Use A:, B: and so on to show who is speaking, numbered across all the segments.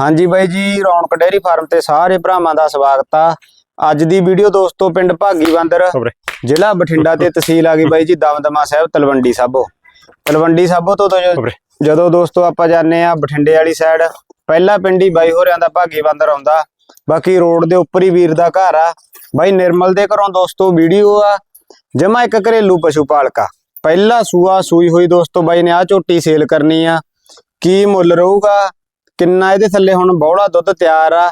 A: ਹਾਂਜੀ ਬਾਈ ਜੀ ਰੌਣਕ ਡੇਅਰੀ ਫਾਰਮ ਤੇ ਸਾਰੇ ਭਰਾਵਾਂ ਦਾ ਸਵਾਗਤ ਆ। ਅੱਜ ਦੀ ਵੀਡੀਓ ਦੋਸਤੋ ਪਿੰਡ ਭਾਗੀ ਬੰਦਰ ਜ਼ਿਲ੍ਹਾ ਬਠਿੰਡਾ ਤੇ ਤਹਿਸੀਲ ਆ ਗਈ ਬਾਈ ਜੀ ਦਮਦਮਾ ਸਾਹਿਬ ਤਲਵੰਡੀ ਸਾਬੋ। ਤਲਵੰਡੀ ਸਾਬੋ ਤੋਂ ਜਦੋਂ ਦੋਸਤੋ ਆਪਾਂ ਜਾਂਦੇ ਆ ਬਠਿੰਡੇ ਵਾਲੀ ਸਾਈਡ ਪਹਿਲਾ ਪਿੰਡ ਹੀ ਬਾਈ ਹੋਰਿਆਂ ਦਾ ਭਾਗੀ ਬੰਦਰ ਆਉਂਦਾ। ਬਾਕੀ ਰੋਡ ਦੇ ਉੱਪਰ ਹੀ ਵੀਰ ਦਾ ਘਰ ਆ। ਬਾਈ ਨਿਰਮਲ ਦੇ ਘਰੋਂ ਦੋਸਤੋ ਵੀਡੀਓ ਆ। ਜਮਾ ਇੱਕ ਘਰੇਲੂ ਪਸ਼ੂ ਪਾਲਕਾ ਪਹਿਲਾ ਸੂਆ ਸੂਈ ਹੋਈ ਦੋਸਤੋ ਬਾਈ ਨੇ ਆ ਝੋਟੀ ਸੇਲ ਕਰਨੀ ਆ। ਕੀ ਮੁੱਲ ਰਹੂਗਾ? ਕਿੰਨਾ ਇਹਦੇ ਥੱਲੇ ਹੁਣ ਬੌੜਾ ਦੁੱਧ ਤਿਆਰ ਆ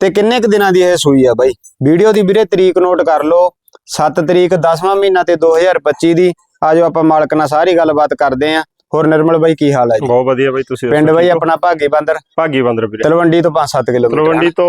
A: ਤੇ ਕਿੰਨੇ ਕੁ ਦਿਨਾਂ ਦੀ ਇਹ ਸੂਈ ਆ ਬਾਈ? ਵੀਡੀਓ ਦੀ ਵੀਰੇ ਤਰੀਕ ਨੋਟ ਕਰ ਲਓ। 7 ਤਰੀਕ 10ਵਾਂ ਮਹੀਨਾ ਤੇ 2025 ਦੀ। ਆਜੋ ਆਪਾਂ ਮਾਲਕ ਨਾਲ ਸਾਰੀ ਗੱਲਬਾਤ ਕਰਦੇ ਆਂ। ਹੋਰ ਨਿਰਮਲ ਬਾਈ ਕੀ ਹਾਲ ਹੈ ਜੀ?
B: ਬਹੁਤ ਵਧੀਆ ਬਾਈ ਤੁਸੀਂ
A: ਪਿੰਡ ਬਾਈ? ਆਪਣਾ ਭਾਗੀ ਬੰਦਰ
B: ਭਾਗੀ ਬੰਦਰ ਵੀਰੇ।
A: ਤਲਵੰਡੀ ਤੋਂ 5-7 ਕਿਲੋਮੀਟਰ
B: ਤਲਵੰਡੀ ਤੋਂ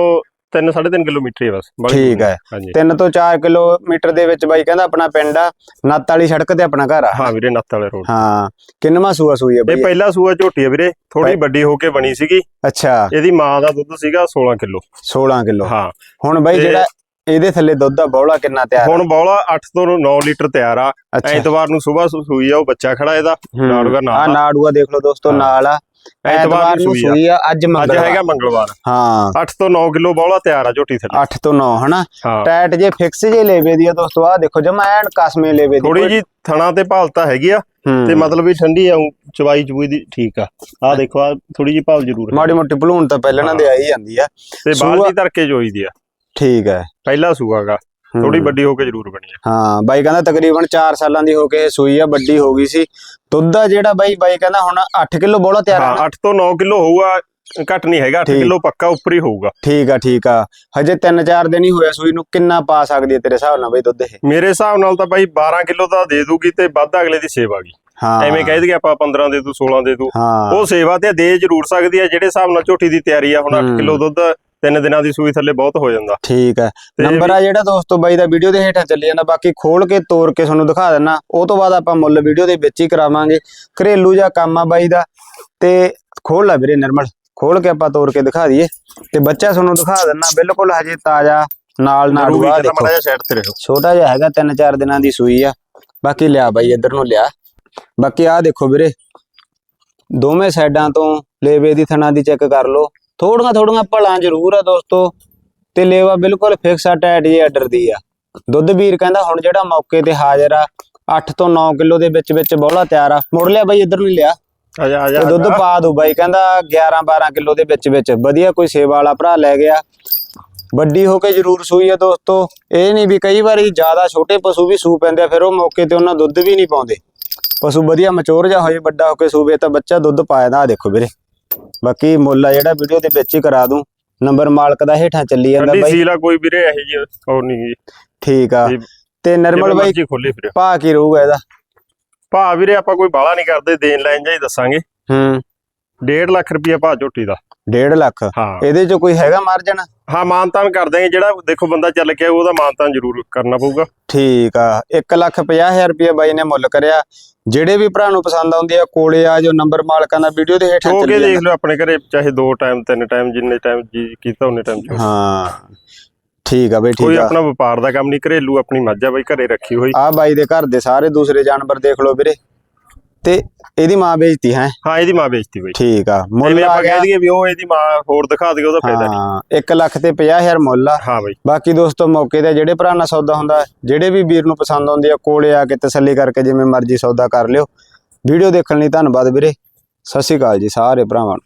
B: 3 3.5 ਕਿਲੋਮੀਟਰ ਹੀ ਆ ਬਸ
A: ਠੀਕ ਹੈ।
B: ਹਾਂਜੀ।
A: 3 ਤੋਂ 4 ਕਿਲੋਮੀਟਰ ਦੇ ਵਿੱਚ ਬਾਈ ਕਹਿੰਦਾ ਆਪਣਾ ਪਿੰਡ ਆ ਨੱਤ ਵਾਲੀ ਸੜਕ ਤੇ ਆਪਣਾ ਘਰ ਆ।
B: ਹਾਂ ਵੀਰੇ ਨੱਤ ਵਾਲੇ ਰੋਡ
A: ਹਾਂ ਕਿੰਨਵਾਂ ਸੂਆ ਸੂਈ ਆ
B: ਇਹ
A: ਬਾਈ?
B: ਪਹਿਲਾ ਸੂਆ ਝੋਟੀ ਆ ਵੀਰੇ ਥੋੜੀ ਵੱਡੀ ਹੋ ਕੇ ਬਣੀ ਸੀਗੀ।
A: ਅੱਛਾ।
B: ਇਹਦੀ ਮਾਂ ਦਾ ਦੁੱਧ ਸੀਗਾ 16 ਕਿਲੋ।
A: 16 ਕਿਲੋ।
B: ਹਾਂ।
A: ਹੁਣ ਬਾਈ ਜਿਹੜਾ ਇਹਦੇ ਥੱਲੇ ਦੁੱਧ ਦਾ ਬੌਲਾ ਕਿੰਨਾ ਤਿਆਰ?
B: ਹੁਣ ਬੌਲਾ 8 ਤੋਂ 9 ਲੀਟਰ ਤਿਆਰ ਆ। ਐਤਵਾਰ ਨੂੰ ਸਵੇਰ ਸੂਈ ਆ ਉਹ ਬੱਚਾ ਖੜਾ ਇਹਦਾ
A: ਹੂੰ।
B: ਨਾੜੂਗਾ ਨਾਲ
A: ਆ
B: ਆ।
A: ਨਾੜੂਆ ਦੇਖ ਲਓ ਦੋਸਤੋ। ਨਾਲ ਆ। ਐਤਵਾਰ ਨੂੰ
B: ਸੂਈ ਆ।
A: ਅੱਜ
B: ਅੱਜ
A: ਮੰਗਲਵਾਰ।
B: ਹੈਗਾ ਮੰਗਲਵਾਰ।
A: ਹਾਂ।
B: 8 ਤੋਂ 9 ਕਿਲੋ ਬੌਲਾ ਤਿਆਰ ਆ ਝੋਟੀ ਥੱਲੇ।
A: 8 ਤੋਂ 9 ਹਨਾ?
B: ਹਾਂ।
A: ਟੈਟ ਜੇ ਫਿਕਸ ਜੇ ਲੇਵੇ ਦੀ ਆ ਦੋਸਤੋ ਆ ਦੇਖੋ ਜਮਾ ਐਨ ਕਸਮੇ ਲੇਵੇ ਦੀ।
B: ਥੋੜੀ ਜੀ ਥਣਾ ਤੇ ਭਾਲਤਾ ਹੈਗੀ ਆ
A: ਹੂੰ।
B: ਤੇ ਮਤਲਬ ਵੀ ਠੰਡੀ ਆ ਊਂ ਚਵਾਈ ਚਬੂਈ ਦੀ ਠੀਕ ਆ। ਆ ਦੇਖੋ ਆ ਥੋੜੀ ਜੀ ਭਾਲ ਜ਼ਰੂਰ ਹੈ।
A: ਮਾੜੀ ਮੋਟੀ ਭਲੂਣ ਤਾਂ ਪਹਿਲਾਂ ਨਾਲ ਦੇ ਆਈ ਜਾਂਦੀ ਆ।
B: ਤੇ ਬਾਲਟੀ ਧਰ ਕੇ ਜੋਈ ਦੀ ਆ।
A: ਠੀਕ ਹੈ
B: ਪਹਿਲਾ ਸੂਆਗਾ। ਥੋੜੀ ਵੱਡੀ ਹੋ ਕੇ ਜ਼ਰੂਰ ਬਣੀ ਆ।
A: ਹਾਂ ਬਾਈ ਕਹਿੰਦਾ ਤਕਰੀਬਨ 4 ਸਾਲਾਂ ਦੀ ਹੋ ਕੇ ਸੂਈ ਆ ਵੱਡੀ ਹੋ ਗਈ ਸੀ। ਦੁੱਧ ਆ ਜਿਹੜਾ ਬਾਈ ਬਾਈ ਕਹਿੰਦਾ ਹੁਣ 8 ਕਿਲੋ ਬੋਲਾ ਤਿਆਰ
B: ਹਾਂ
A: ਨਾ?
B: 8 ਤੋਂ 9 ਕਿਲੋ ਹੋਊਗਾ ਘੱਟ ਨਹੀਂ ਹੈਗਾ 8
A: ਠੀਕ।
B: ਕਿਲੋ ਪੱਕਾ ਉੱਪਰ ਹੀ ਹੋਊਗਾ।
A: ਠੀਕ ਆ ਠੀਕ ਆ। ਹਜੇ 3-4 ਦਿਨ ਹੀ ਹੋਇਆ ਸੂਈ ਨੂੰ ਕਿੰਨਾ ਪਾ ਸਕਦੀ ਹੈ ਤੇਰੇ ਹਿਸਾਬ ਨਾਲ ਬਾਈ ਦੁੱਧ ਇਹ?
B: ਮੇਰੇ ਹਿਸਾਬ ਨਾਲ ਤਾਂ ਬਾਈ 12 ਕਿਲੋ ਤਾਂ ਦੇ ਦੂਗੀ ਤੇ ਵੱਧ ਅਗਲੇ ਦੀ ਸੇਵਾ ਗਈ।
A: ਹਾਂ।
B: ਐਵੇਂ ਕਹਿ ਦਈਏ ਆਪਾਂ 15 ਦੇ ਦੂ 16 ਦੇ ਦੂ।
A: ਹਾਂ।
B: ਉਹ ਸੇਵਾ ਤੇ ਦੇ ਜ਼ਰੂਰ ਸਕਦੀ ਆ ਜਿਹੜੇ ਹਿਸਾਬ ਨਾਲ ਝੋਟੀ ਦੀ ਤਿਆਰੀ ਆ ਹੁਣ 8
A: ਹੂੰ।
B: ਕਿਲੋ ਦੁੱਧ ਤਿੰਨ ਦਿਨਾਂ ਦੀ ਸੂਈ ਥੱਲੇ ਬਹੁਤ ਹੋ ਜਾਂਦਾ।
A: ਠੀਕ ਹੈ। ਨੰਬਰ ਆ ਜਿਹੜਾ ਦੋਸਤੋ ਬਾਈ ਦਾ ਵੀਡੀਓ ਦੇ ਹੇਠਾਂ ਚੱਲੀ ਜਾਂਦਾ ਬਾਕੀ ਖੋਲ ਕੇ ਤੋੜ ਕੇ ਤੁਹਾਨੂੰ ਦਿਖਾ ਦਿੰਨਾ। ਉਹ ਤੋਂ ਬਾਅਦ ਆਪਾਂ ਮੁੱਲ ਵੀਡੀਓ ਦੇ ਵਿੱਚ ਹੀ ਕਰਾਵਾਂਗੇ। ਘਰੇਲੂ ਜਾਂ ਕੰਮ ਆ ਬਾਈ ਦਾ। ਤੇ ਖੋਲ ਲੈ ਵੀਰੇ ਨਿਰਮਲ। ਖੋਲ ਕੇ ਆਪਾਂ ਤੋੜ ਕੇ ਦਿਖਾ ਦਈਏ। ਤੇ ਬੱਚਾ ਤੁਹਾਨੂੰ ਦਿਖਾ ਦਿੰਨਾ ਬਿਲਕੁਲ ਹਜੇ ਤਾਜ਼ਾ ਨਾਲ ਨਾਲ ਆ ਦੇਖੋ। ਛੋਟਾ ਜਿਹਾ ਹੈਗਾ 3-4 ਦਿਨਾਂ ਦੀ ਸੂਈ ਆ। ਬਾਕੀ ਲਿਆ ਬਾਈ ਇੱਧਰ ਨੂੰ ਲਿਆ। ਬਾਕੀ ਆ ਦੇਖੋ ਵੀਰੇ। ਦੋਵੇਂ ਸਾਈਡਾਂ ਤੋਂ ਲੇਵੇ ਦੀ ਥਣਾ ਦੀ ਚੈੱਕ ਕਰ ਲਓ। ਥੋੜੀਆਂ ਥੋੜੀਆਂ ਭਲਾਂ ਜ਼ਰੂਰ ਆ ਦੋਸਤੋ। ਤੇ ਲੇਵਾ ਬਿਲਕੁਲ ਫਿਕਸ ਆ ਟਾਈਟ ਜੇ ਆਰਡਰ ਦੀ ਆ। ਦੁੱਧ ਵੀਰ ਕਹਿੰਦਾ ਹੁਣ ਜਿਹੜਾ ਮੌਕੇ ਤੇ ਹਾਜ਼ਰ ਆ 8 ਤੋਂ 9 ਕਿਲੋ ਦੇ ਵਿੱਚ ਵਿੱਚ ਬੋਲਾ ਤਿਆਰ ਆ। ਮੁੜ ਲਿਆ ਬਾਈ ਇੱਧਰ ਨੂੰ ਲਿਆ।
B: ਆ ਜਾ ਆ ਜਾ
A: ਦੁੱਧ ਪਾ ਦੋ ਬਾਈ ਕਹਿੰਦਾ 11 12 ਕਿਲੋ ਦੇ ਵਿੱਚ ਵਿੱਚ। ਵਧੀਆ ਕੋਈ ਸੇਵਾ ਵਾਲਾ ਭਰਾ ਲੈ ਗਿਆ। ਵੱਡੀ ਹੋ ਕੇ ਜ਼ਰੂਰ ਸੂਈ ਆ ਦੋਸਤੋ। ਇਹ ਨਹੀਂ ਵੀ ਕਈ ਵਾਰੀ ਜ਼ਿਆਦਾ ਛੋਟੇ ਪਸ਼ੂ ਵੀ ਸੂ ਪੈਂਦੇ ਆ ਫਿਰ ਉਹ ਮੌਕੇ ਤੇ ਉਹਨਾਂ ਦੁੱਧ ਵੀ ਨਹੀਂ ਪਾਉਂਦੇ। ਪਸ਼ੂ ਵਧੀਆ ਮਚੋਰ ਜਾ ਹੋਏ ਵੱਡਾ ਹੋ ਕੇ ਸੂਵੇ ਤਾਂ ਬੱਚਾ ਦੁੱਧ ਪਾਇਦਾ ਆ ਦੇਖੋ ਵੀਰੇ। ਬਾਕੀ ਮੁੱਲ ਆ ਜਿਹੜਾ ਵੀਡੀਓ ਦੇ ਵਿੱਚ ਹੀ ਕਰਾ ਦੂੰ। ਨੰਬਰ ਮਾਲਕ ਦਾ ਹੇਠਾਂ ਚੱਲੀ ਜਾਂਦਾ ਬਾਈ।
B: ਸੀਲ ਆ ਕੋਈ ਵੀਰੇ ਇਹੋ ਜਿਹੀ ਹੋਰ ਨਹੀਂ ਜੀ
A: ਠੀਕ ਆ।
B: ਜੀ,
A: ਤੇ ਨਿਰਮਲ ਬਾਈ
B: ਜੀ ਖੋਲੇ ਫਿਰ।
A: ਭਾ ਕੀ ਰਹੂਗਾ ਇਹਦਾ?
B: ਭਾ ਵੀਰੇ ਆਪਾਂ ਕੋਈ ਬਾਲਾ ਨਹੀਂ ਕਰਦੇ ਦੇਣ ਲੈਣ ਜਾਂ ਹੀ ਦੱਸਾਂਗੇ।
A: ਹੂੰ।
B: 1.5 ਲੱਖ ਰੁਪਇਆ ਭਾ ਝੋਟੀ ਦਾ।
A: 1.5 ਲੱਖ?
B: ਹਾਂ।
A: ਇਹਦੇ ਚ ਕੋਈ ਹੈਗਾ ਮਾਰਜਨ
B: ਹਾਂ ਮਾਨਤਾਨ ਕਰ ਦਾਂਗੇ ਜਿਹੜਾ ਦੇਖੋ ਬੰਦਾ ਚੱਲ ਕੇ ਆਊ ਉਹਦਾ ਮਾਨਤਾਨ ਜ਼ਰੂਰ ਕਰਨਾ ਪਊਗਾ।
A: ਠੀਕ ਆ। 1 ਲੱਖ 50000 ਰੁਪਏ ਬਾਈ ਨੇ ਮੁੱਲ ਕਰਿਆ। ਜਿਹੜੇ ਵੀ ਭਰਾ ਨੂੰ ਪਸੰਦ ਆਉਂਦੀ ਆ ਕੋਲੇ ਆ ਜੋ ਨੰਬਰ ਮਾਲਕਾਂ ਦਾ ਵੀਡੀਓ ਦੇ ਹੇਠਾਂ
B: ਹੋ ਕੇ
A: ਚੱਲੀ
B: ਦੇਖ
A: ਜਾਂਦਾ
B: ਲਿਓ ਆਪਣੇ ਘਰੇ ਚਾਹੇ ਦੋ ਟਾਈਮ ਤਿੰਨ ਟਾਈਮ ਜਿੰਨੇ ਟਾਈਮ ਜੀ ਕੀਤਾ ਉਹਨੇ ਟਾਈਮ
A: ਹਾਂ। ਠੀਕ ਆ ਬਈ
B: ਕੋਈ
A: ਠੀਕ ਆ।
B: ਆਪਣਾ ਵਪਾਰ ਦਾ ਕੰਮ ਨਹੀਂ। ਘਰੇਲੂ ਆਪਣੀ ਮੱਝ ਆ ਬਈ ਘਰੇ ਰੱਖੀ ਹੋਈ।
A: ਆ ਬਾਈ ਦੇ ਘਰ ਦੇ ਸਾਰੇ ਦੂਸਰੇ ਜਾਨਵਰ ਦੇਖ ਲਓ ਵੀਰੇ। ਤੇ ਇਹਦੀ ਮਾਂ ਵੇਚਤੀ ਹੈ?
B: ਹਾਂ ਇਹਦੀ ਮਾਂ ਵੇਚਤੀ ਬਈ।
A: ਠੀਕ ਆ ਮੁੱਲ ਆ
B: ਆਪਾਂ
A: ਗਿਆ।
B: ਕਹਿ ਦਈਏ ਵੀ ਉਹ ਇਹਦੀ ਮਾਂ ਹੋਰ ਦਿਖਾ ਦਿਓ ਉਹਦਾ ਫਾਇਦਾ ਨਹੀਂ।
A: ਹਾਂ 1 ਲੱਖ ਤੇ 50000 ਮੁੱਲ ਆ।
B: ਹਾਂ ਬਈ।
A: ਬਾਕੀ ਦੋਸਤੋ ਮੌਕੇ ਤੇ ਜਿਹੜੇ ਭਰਾ ਨਾਲ ਸੌਦਾ ਹੁੰਦਾ ਜਿਹੜੇ ਵੀ ਵੀਰ ਨੂੰ ਪਸੰਦ ਆਉਂਦੀ ਆ ਕੋਲੇ ਆ ਕੇ ਤਸੱਲੀ ਕਰਕੇ ਜਿਵੇਂ ਮਰਜ਼ੀ ਸੌਦਾ ਕਰ ਲਿਓ। ਵੀਡੀਓ ਦੇਖਣ ਲਈ ਧੰਨਵਾਦ ਵੀਰੇ। ਸਤਿ ਸ਼੍ਰੀ ਅਕਾਲ ਜੀ ਸਾਰੇ ਭਰਾਵਾਂ ਨੂੰ।